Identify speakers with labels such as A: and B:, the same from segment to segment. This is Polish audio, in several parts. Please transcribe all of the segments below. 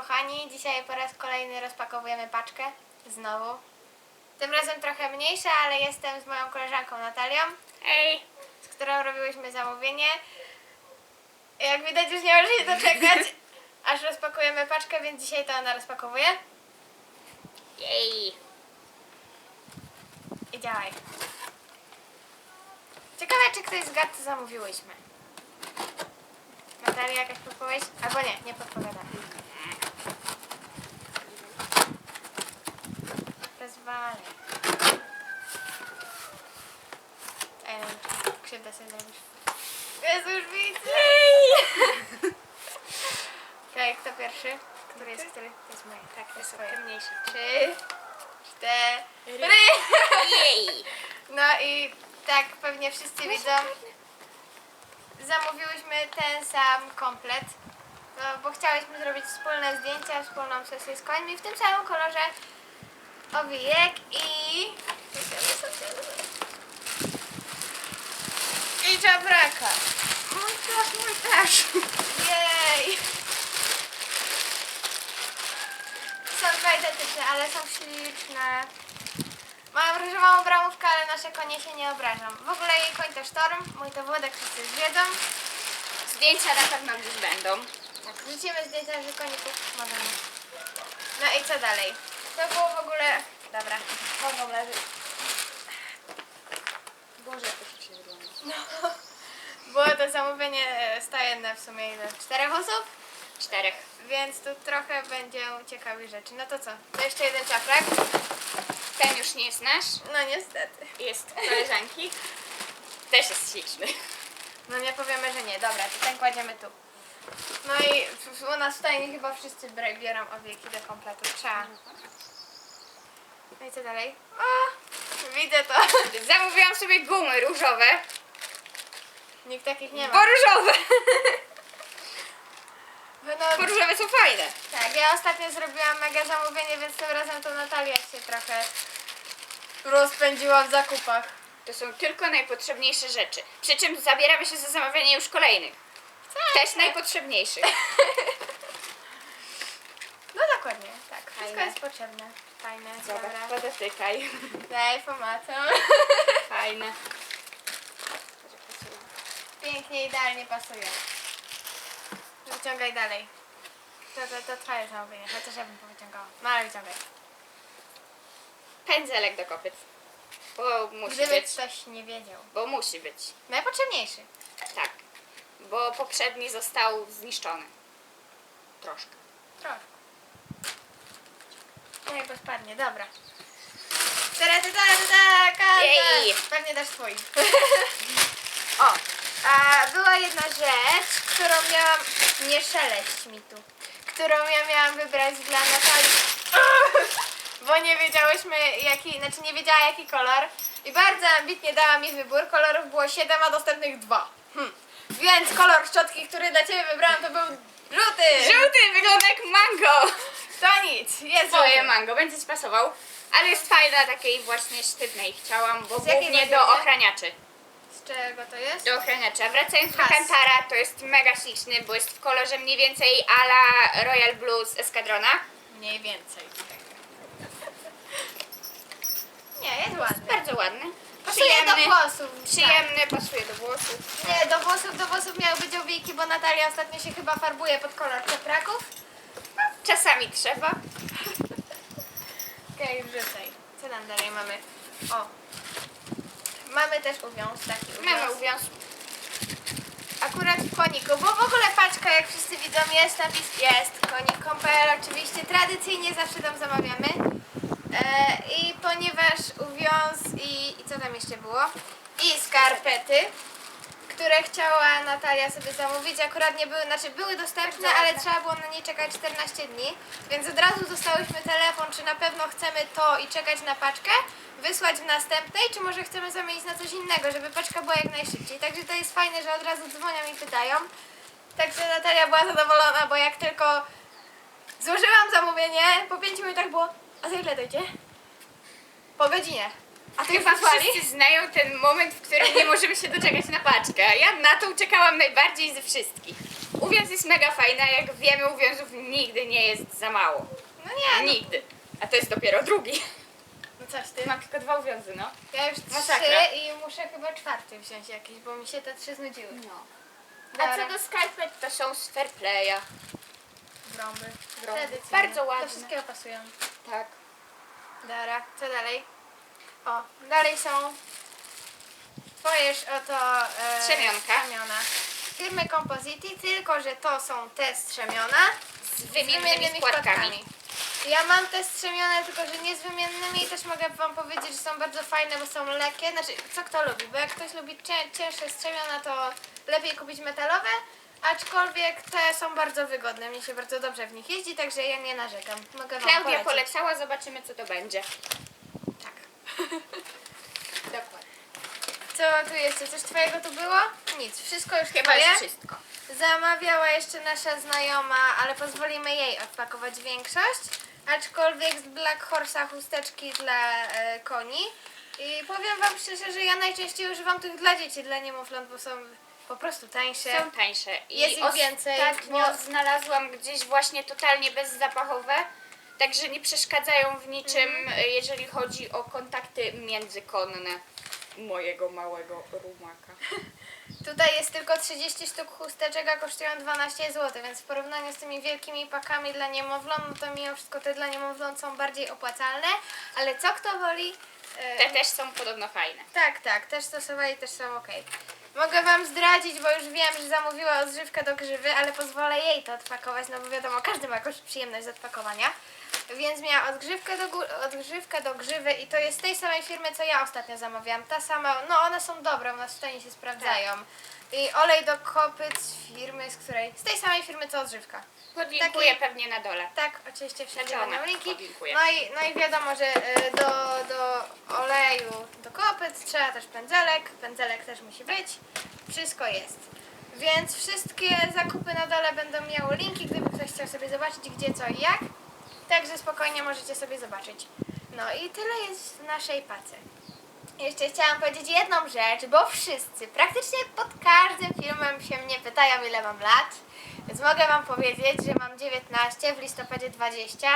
A: kochani. Dzisiaj po raz kolejny rozpakowujemy paczkę. Znowu. Tym razem trochę mniejsza, ale jestem z moją koleżanką Natalią,
B: Ej,
A: z którą robiłyśmy zamówienie. Jak widać już nie może się doczekać, aż rozpakujemy paczkę, więc dzisiaj to ona rozpakowuje.
B: jej.
A: I działaj. Ciekawe, czy ktoś zgadł, co zamówiłyśmy. Natalia, jakaś podpowiedź? Albo nie, nie podpowiada. Rozwalę. Ej, no, krzywdę sobie zrobisz. Jezu, już widzę! Okej, kto pierwszy? Który jest który? To jest moje. Tak, to jest
B: mniejsze.
A: Trzy, cztery.
B: Jej.
A: No i tak pewnie wszyscy widzą. Zamówiłyśmy ten sam komplet, no, bo chciałyśmy zrobić wspólne zdjęcia, wspólną sesję z końmi w tym samym kolorze owijek i... I czabraka.
B: Mój też, mój też.
A: Jej! Są dwa identyczne, ale są śliczne. Mają różową bramówkę, ale nasze konie się nie obrażą. W ogóle jej koń to Sztorm, mój to Włodek, wszyscy już wiedzą.
B: Zdjęcia na pewno gdzieś będą.
A: Tak, wrzucimy zdjęcia z koników, możemy. No i co dalej? To było w ogóle... Dobra, mogą leżeć.
B: Boże, jak to się wygląda.
A: No. Było to zamówienie e, stajenne w sumie ile? Czterech osób?
B: Czterech.
A: Więc tu trochę będzie ciekawych rzeczy. No to co? To jeszcze jeden czaprak?
B: Ten już nie jest nasz.
A: No niestety.
B: Jest koleżanki. Też jest śliczny.
A: No nie powiemy, że nie. Dobra, to ten kładziemy tu. No i u nas w stajni chyba wszyscy bra- biorą owieki do kompletu. Trzeba. No i co dalej? O, widzę to.
B: Zamówiłam sobie gumy różowe.
A: Nikt takich nie
B: Bo
A: ma.
B: różowe.
A: No,
B: Bo różowe są fajne.
A: tak, ja ostatnio zrobiłam mega zamówienie, więc tym razem to Natalia się trochę rozpędziła w zakupach.
B: To są tylko najpotrzebniejsze rzeczy. Przy czym zabieramy się za zamawianie już kolejnych. Też najpotrzebniejszych.
A: No dokładnie, tak. Wszystko
B: Fajne.
A: jest potrzebne. Fajne, dobra.
B: Dobra, podotykaj.
A: Daj, pomacam.
B: Fajne.
A: Pięknie, idealnie pasuje. Wyciągaj dalej. To, to, to twoje zamówienie, chociaż ja bym powyciągała. No ale wyciągaj.
B: Pędzelek do kopyt. Bo musi
A: Gdyby
B: być.
A: ktoś nie wiedział.
B: Bo musi być.
A: Najpotrzebniejszy.
B: Tak. Bo poprzedni został zniszczony. Troszkę.
A: Troszkę. Nie, bo spadnie, dobra. Teraz ta, ta, ta,
B: Jej.
A: Pewnie dasz twój. o, a była jedna rzecz, którą miałam... Nie szeleść mi tu. Którą ja miałam wybrać dla Natalii. Bo nie wiedziałyśmy jaki, znaczy nie wiedziała jaki kolor. I bardzo ambitnie dała mi wybór. Kolorów było 7, a dostępnych 2. Hm. Więc kolor szczotki, który dla Ciebie wybrałam to był żółty.
B: Żółty wygląda jak mango.
A: To nic, jest
B: Twoje
A: żółty.
B: mango, będzie ci pasował. Ale jest fajna, takiej właśnie sztywnej chciałam, bo
A: Z jakiej
B: głównie do ochraniaczy.
A: Z czego to jest?
B: Do ochraniaczy. A wracając do
A: Has.
B: Kantara, to jest mega śliczny, bo jest w kolorze mniej więcej ala Royal Blues Escadrona.
A: Mniej więcej. Nie, jest ładny.
B: Bardzo ładny.
A: Pasuje do włosów.
B: Przyjemny, pasuje do włosów.
A: Nie, do włosów, do włosów miały być owijki, bo Natalia ostatnio się chyba farbuje pod kolor czepraków.
B: Czasami trzeba.
A: Okej, wrzucaj. Co tam dalej mamy? O. Mamy też uwiąz, taki uwiąz.
B: Mamy uwiązł.
A: Akurat w koniku, bo w ogóle paczka, jak wszyscy widzą, jest napis jest konik.pl. Oczywiście tradycyjnie zawsze tam zamawiamy. E, I ponieważ uwiąz i, i co tam jeszcze było? I skarpety, które chciała Natalia sobie zamówić. Akurat nie były, znaczy były dostępne, ale trzeba było na nie czekać 14 dni. Więc od razu dostałyśmy telefon, czy na pewno chcemy to i czekać na paczkę, wysłać w następnej, czy może chcemy zamienić na coś innego, żeby paczka była jak najszybciej. Także to jest fajne, że od razu dzwonią i pytają. Także Natalia była zadowolona, bo jak tylko złożyłam zamówienie, po 5 minutach było, a za ile dojdzie? Po godzinie. A ty
B: Chyba wszyscy znają ten moment, w którym nie możemy się doczekać na paczkę. A ja na tą czekałam najbardziej ze wszystkich. Uwiąz jest mega fajny, a jak wiemy, uwiązów nigdy nie jest za mało.
A: No nie, no,
B: Nigdy. A to jest dopiero drugi.
A: no coś ty.
B: Mam tylko dwa uwiązy, no.
A: Ja już
B: Masakra.
A: trzy i muszę chyba czwarty wziąć jakiś, bo mi się te trzy znudziły.
B: no. A co do skarpet, to są z fair
A: Brąby.
B: Brąby.
A: Tradycyjne.
B: Bardzo ładne.
A: Do wszystkiego pasują.
B: Tak.
A: Dobra, co dalej? O, dalej są twojeż oto e,
B: Strzemionka.
A: strzemiona. Firmy Compositi, tylko że to są te strzemiona
B: Z wymiennymi składkami.
A: Ja mam te strzemione, tylko że nie z wymiennymi i też mogę wam powiedzieć, że są bardzo fajne, bo są lekkie. Znaczy, co kto lubi, bo jak ktoś lubi cię, cięższe strzemiona, to lepiej kupić metalowe, aczkolwiek te są bardzo wygodne. Mnie się bardzo dobrze w nich jeździ, także ja nie narzekam. Mogę wam
B: Klaudia
A: polecić.
B: polecała, zobaczymy co to będzie.
A: Tak.
B: Dokładnie.
A: Co tu jeszcze? Coś twojego tu było? Nic, wszystko już
B: Chyba
A: twoje.
B: jest wszystko.
A: Zamawiała jeszcze nasza znajoma, ale pozwolimy jej odpakować większość. Aczkolwiek z Black Horse'a chusteczki dla e, koni. I powiem wam szczerze, że ja najczęściej używam tych dla dzieci, dla niemowląt, bo są po prostu tańsze.
B: Są tańsze. I
A: Jest ich więcej,
B: Ostatnio
A: bo-
B: znalazłam gdzieś właśnie totalnie bezzapachowe, także nie przeszkadzają w niczym,
A: Mhm.
B: jeżeli chodzi o kontakty międzykonne mojego małego rumaka.
A: Tutaj jest tylko 30 sztuk chusteczek, a kosztują 12 zł, więc w porównaniu z tymi wielkimi pakami dla niemowląt, no to mimo wszystko te dla niemowląt są bardziej opłacalne, ale co kto woli... e,
B: Te też są podobno fajne.
A: Tak, tak, też stosowali, też są ok. Mogę wam zdradzić, bo już wiem, że zamówiła odżywkę do grzywy, ale pozwolę jej to odpakować, no bo wiadomo, każdy ma jakąś przyjemność z odpakowania. Więc miała odgrzewkę do, odgrzewkę do grzywy i to jest z tej samej firmy, co ja ostatnio zamawiałam. Ta sama, no one są dobre, u nas w stanie się sprawdzają. I olej do kopyt z firmy, z której, z tej samej firmy co odżywka.
B: Podlinkuję
A: Taki-
B: pewnie na dole.
A: Tak, oczywiście wszędzie
B: Znaczy ona
A: będą linki.
B: podlinkuje.
A: No i, no i wiadomo, że y, do, do trzeba też pędzelek. Pędzelek też musi być. Wszystko jest. Więc wszystkie zakupy na dole będą miały linki, gdyby ktoś chciał sobie zobaczyć gdzie, co i jak. Także spokojnie możecie sobie zobaczyć. No i tyle jest w naszej pace. Jeszcze chciałam powiedzieć jedną rzecz, bo wszyscy, praktycznie pod każdym filmem się mnie pytają, ile mam lat. Więc mogę Wam powiedzieć, że mam 19, w listopadzie 20.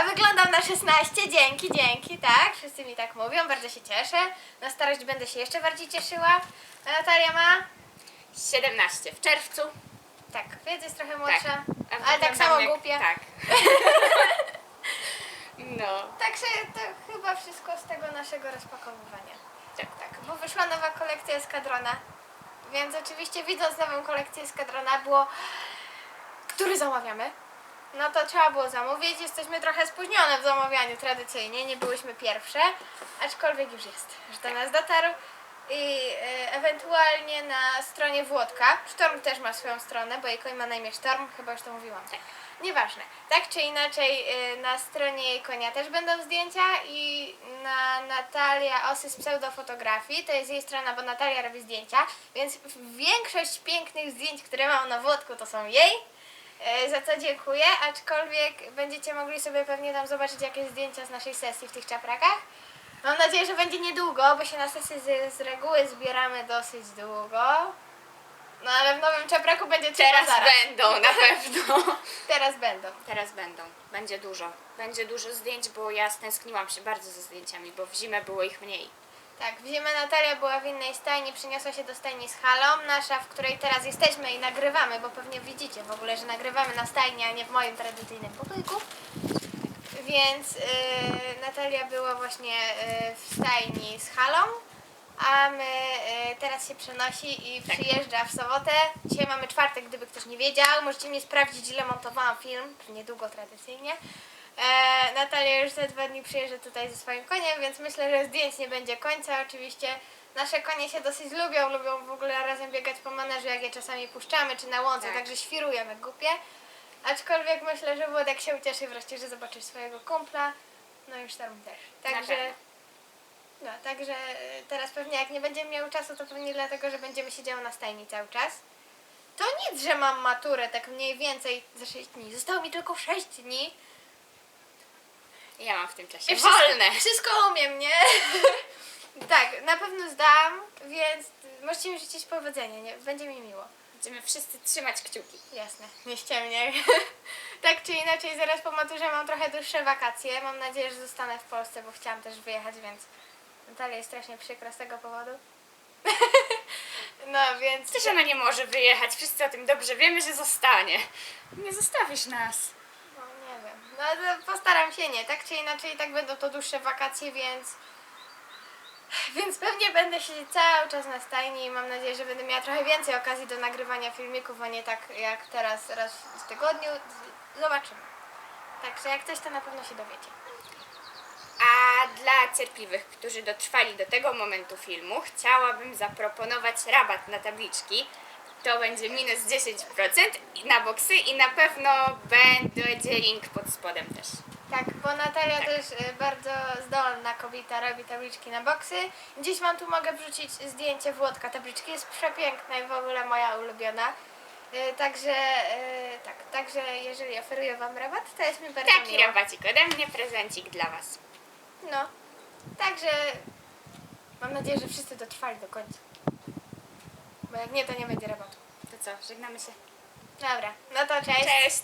A: A wyglądam na 16, dzięki, dzięki, tak? Wszyscy mi tak mówią, bardzo się cieszę. Na starość będę się jeszcze bardziej cieszyła. A Natalia ma?
B: 17 w czerwcu.
A: Tak, więc jest trochę młodsza,
B: A
A: ale tak
B: wyglądam
A: samo
B: jak-
A: głupia.
B: Tak. no.
A: Także to chyba wszystko z tego naszego rozpakowywania.
B: Tak.
A: Tak, bo wyszła nowa kolekcja Eskadrona. Więc oczywiście widząc nową kolekcję Eskadrona było, który zamawiamy? No to trzeba było zamówić. Jesteśmy trochę spóźnione w zamawianiu tradycyjnie, nie byłyśmy pierwsze, aczkolwiek już jest, że do nas dotarł. I e, ewentualnie na stronie Włodka, Sztorm też ma swoją stronę, bo jej koń ma na imię Sztorm, chyba już to mówiłam.
B: Tak.
A: Nieważne. Tak czy inaczej, y, na stronie jej konia też będą zdjęcia i na Natalia Osy z pseudofotografii, to jest jej strona, bo Natalia robi zdjęcia, więc większość pięknych zdjęć, które mam na Włodku, to są jej. Y, Za co dziękuję, aczkolwiek będziecie mogli sobie pewnie tam zobaczyć jakieś zdjęcia z naszej sesji w tych czaprakach. Mam nadzieję, że będzie niedługo, bo się na sesję z, z reguły zbieramy dosyć długo. No ale w nowym czapraku będzie
B: Teraz
A: zaraz.
B: będą na pewno.
A: Teraz będą.
B: Teraz będą. Będzie dużo. Będzie dużo zdjęć, bo ja stęskniłam się bardzo za zdjęciami, bo w zimę było ich mniej.
A: Tak, w zimę Natalia była w innej stajni, przyniosła się do stajni z halą, nasza, w której teraz jesteśmy i nagrywamy, bo pewnie widzicie w ogóle, że nagrywamy na stajni, a nie w moim tradycyjnym pokoiku. Więc yy, Natalia była właśnie yy, w stajni z halą, a my yy, teraz się przenosi i
B: Tak.
A: przyjeżdża w sobotę. Dzisiaj mamy czwartek, gdyby ktoś nie wiedział. Możecie mnie sprawdzić, ile montowałam film, niedługo tradycyjnie. E, Natalia już za dwa dni przyjeżdża tutaj ze swoim koniem, więc myślę, że zdjęć nie będzie końca. Oczywiście nasze konie się dosyć lubią, lubią w ogóle razem biegać po maneżu, jak je czasami puszczamy, czy na łące,
B: Tak.
A: także świrują jak głupie. Aczkolwiek myślę, że Włodek się ucieszy wreszcie, że zobaczy swojego kumpla. No już tam też. Także,
B: pewno.
A: no, także e, teraz pewnie jak nie będziemy miał czasu, to pewnie dlatego, że będziemy siedziały na stajni cały czas. To nic, że mam maturę tak mniej więcej za 6 dni. Zostało mi tylko 6 dni.
B: Ja mam w tym czasie
A: I wszystko-
B: wolne.
A: Wszystko umiem, nie? Tak, na pewno zdam, więc możecie mi życzyć powodzenia, nie? będzie mi miło.
B: Będziemy wszyscy trzymać kciuki.
A: Jasne, nie ściemniaj. tak czy inaczej, zaraz po maturze mam trochę dłuższe wakacje. Mam nadzieję, że zostanę w Polsce, bo chciałam też wyjechać, więc Natalia jest strasznie przykro z tego powodu. no więc...
B: Też ona nie może wyjechać, wszyscy o tym dobrze wiemy, że zostanie. Nie zostawisz nas.
A: No nie wiem. No się nie. Tak czy inaczej, tak będą to dłuższe wakacje, więc. Więc pewnie będę siedzieć cały czas na stajni i mam nadzieję, że będę miała trochę więcej okazji do nagrywania filmików, a nie tak jak teraz raz w tygodniu. Zobaczymy. Także jak coś, to na pewno się dowiecie.
B: A dla cierpliwych, którzy dotrwali do tego momentu filmu, chciałabym zaproponować rabat na tabliczki. To będzie minus 10% i na boksy i na pewno będzie link pod spodem też.
A: Tak, bo Natalia też y, bardzo zdolna kobieta, robi tabliczki na boksy. Dziś wam tu mogę wrzucić zdjęcie Włodka. Tabliczki jest przepiękna i w ogóle moja ulubiona. Y, Także, y, tak, także jeżeli oferuję wam rabat, to jest mi bardzo
B: Taki
A: miło.
B: rabacik ode mnie, prezencik dla Was.
A: No, także mam nadzieję, że wszyscy dotrwali do końca. Bo jak nie, to nie będzie rabatu.
B: To co, żegnamy się.
A: Dobra, no to cześć.
B: Cześć!